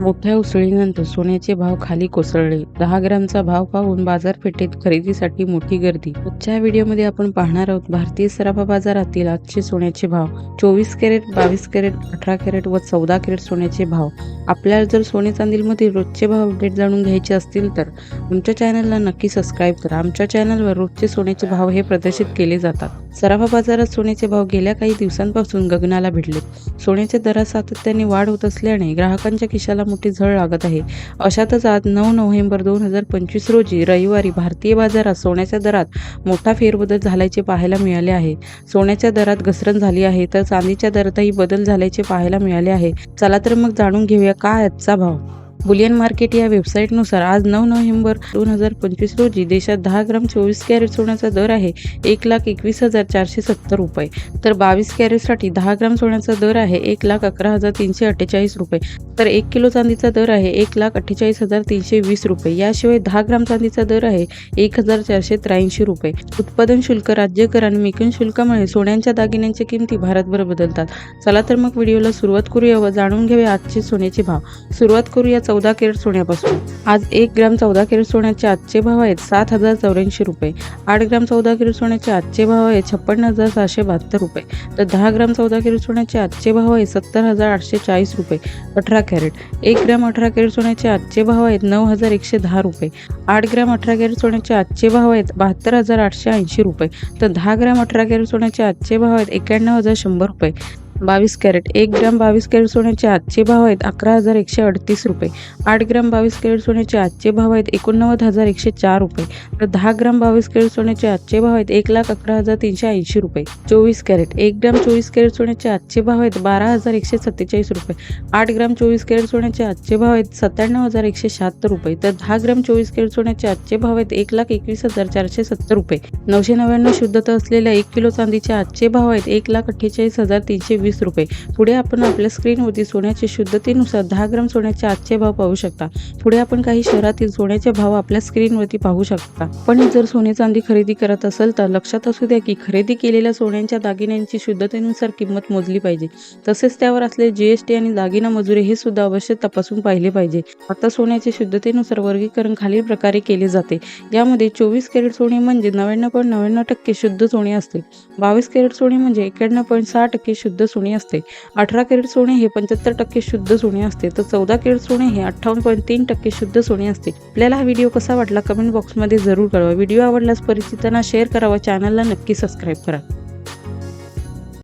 मोठ्या उसळीनंतर सोन्याचे भाव खाली कोसळले. दहा ग्रामचा भाव पाहून बाजारपेठेत खरेदीसाठी मोठी गर्दी. आजच्या व्हिडिओमध्ये आपण पाहणार आहोत भारतीय सराफा बाजारातील आजचे सोन्याचे भाव. चोवीस कॅरेट बावीस कॅरेट अठरा कॅरेट व चौदा कॅरेट सोन्याचे भाव. आपल्याला जर सोने चांदीलमधील रोजचे भाव अपडेट जाणून घ्यायचे असतील तर आमच्या चॅनलला नक्की सबस्क्राईब करा. आमच्या चॅनलवर रोजचे सोन्याचे भाव हे प्रदर्शित केले जातात. सराफा बाजारात सोन्याचे भाव गेल्या काही दिवसांपासून गगनाला भिडले. सोन्याच्या दरात सातत्याने वाढ होत असल्याने ग्राहकांच्या खिशाला मोठी झळ लागत आहे. अशातच आज नऊ नोव्हेंबर दोन हजार पंचवीस रोजी रविवारी भारतीय बाजारात सोन्याच्या दरात मोठा फेरबदल झाल्याचे पाहायला मिळाले आहे. सोन्याच्या दरात घसरण झाली आहे तर चांदीच्या दरातही बदल झाल्याचे पाहायला मिळाले आहे. चला तर मग जाणून घेऊया काय आजचा भाव. बुलियन मार्केट या वेबसाईटनुसार आज नऊ नोव्हेंबर दोन हजार पंचवीस रोजी देशात दहा ग्राम चोवीस कॅरेट सोन्याचा दर आहे. एक लाख एकवीस हजार चारशे सत्तर रुपये. तर बावीस कॅरेटसाठी दहा ग्राम सोन्याचा दर आहे एक लाख अकरा हजार तीनशे अठ्ठेचाळीस रुपये. तर एक किलो चांदीचा दर आहे एक लाख अठ्ठेचाळीस हजार तीनशे वीस रुपये. याशिवाय दहा ग्राम चांदीचा दर आहे एक हजार चारशे त्र्याऐंशी रुपये. उत्पादन शुल्क राज्य कर आणि मिकन शुल्कामुळे सोन्यांच्या दागिन्यांच्या किमती भारतभर बदलतात. चला तर मग व्हिडिओला सुरुवात करूया व जाणून घेऊया आजचे सोन्याचे भाव. सुरुवात करूया चौदा कॅरेट सोन्यापासून. आज एक ग्राम चौदा कॅरेट सोन्याचे आजचे भाव आहेत सात हजार चौऱ्याऐंशी रुपये. आठ ग्राम चौदा कॅरेट सोन्याचे आजचे भाव आहेत छप्पन्न हजार सहाशे बहात्तर रुपये. तर दहा ग्राम चौदा कॅरेट सोन्याचे आजचे भाव आहेत सत्तर हजार आठशे चाळीस रुपये. अठरा कॅरेट. एक ग्राम अठरा कॅरेट सोन्याचे आजचे भाव आहेत नऊ हजार एकशे दहा रुपये. आठ ग्राम अठरा कॅरेट सोन्याचे आजचे भाव आहेत बहात्तर हजार आठशे ऐंशी रुपये. तर दहा ग्राम अठरा कॅरेट सोन्याचे आजचे भाव आहेत एक्याण्णव हजार शंभर रुपये. बावीस कॅरेट. एक ग्राम बावीस कॅरेट सोन्याचे आजचे भाव आहेत अकरा हजार एकशे अडतीस रुपये. आठ ग्राम बावीस कॅरेट सोन्याचे आजचे भाव आहेत एकोणनव्वद हजार एकशे चार रुपये. तर दहा ग्राम बावीस कॅरेट सोन्याचे आजचे भाव आहेत एक लाख अकरा हजार तीनशे ऐंशी रुपये. चोवीस कॅरेट. एक ग्राम चोवीस कॅरेट सोन्याचे आजचे भाव आहेत बारा हजार एकशे सत्तेचाळीस रुपये. आठ ग्राम चोवीस कॅरेट सोन्याचे आजचे भाव आहेत सत्त्याण्णव हजार एकशे शहात्तर रुपये. तर दहा ग्राम चोवीस कॅरेट सोन्याचे आजचे भाव आहेत एक लाख एकवीस हजार चारशे सत्तर रुपये. नऊशे नव्याण्णव शुद्धता असलेल्या एक किलो चांदीचे आजचे भाव आहेत एक लाख अठ्ठेचाळीस हजार तीनशे वीस रुपये. पुढे आपण आपल्या स्क्रीनवरती सोन्याच्या शुद्धतेनुसार दहा ग्राम सोन्याचे आजचे भाव पाहू शकता. पुढे आपण काही शहरातील सोन्याचे भाव आपल्या स्क्रीनवरती पाहू शकता. पण जर सोने चांदी खरेदी करत असेल तर लक्षात असू द्या की खरेदी केलेल्या सोन्यांच्या दागिन्यांची शुद्धतेनुसार किंमत मोजली पाहिजे. तसेच त्यावर असलेले जीएसटी आणि दागिना मजुरी हे सुद्धा अवश्य तपासून पाहिले पाहिजे. आता सोन्याचे शुद्धतेनुसार वर्गीकरण खालील प्रकारे केले जाते. यामध्ये चोवीस कॅरेट सोने म्हणजे नव्याण्णव पॉईंट नव्याण्णव टक्के शुद्ध सोने असते. बावीस कॅरेट सोने म्हणजे एक्याण्णव पॉईंट सहा टक्के शुद्ध सोने असते. अठरा कॅरेट सोने हे पंच्याहत्तर टक्के शुद्ध सोने असते. तर चौदा कॅरेट सोने हे अठ्ठावन्न पॉईंट तीन टक्के शुद्ध सोने असते. आपल्याला हा व्हिडिओ कसा वाटला कमेंट बॉक्समध्ये जरूर कळवा. व्हिडिओ आवडल्यास परिचितांना शेअर करावा. चॅनलला नक्की सबस्क्राईब करा.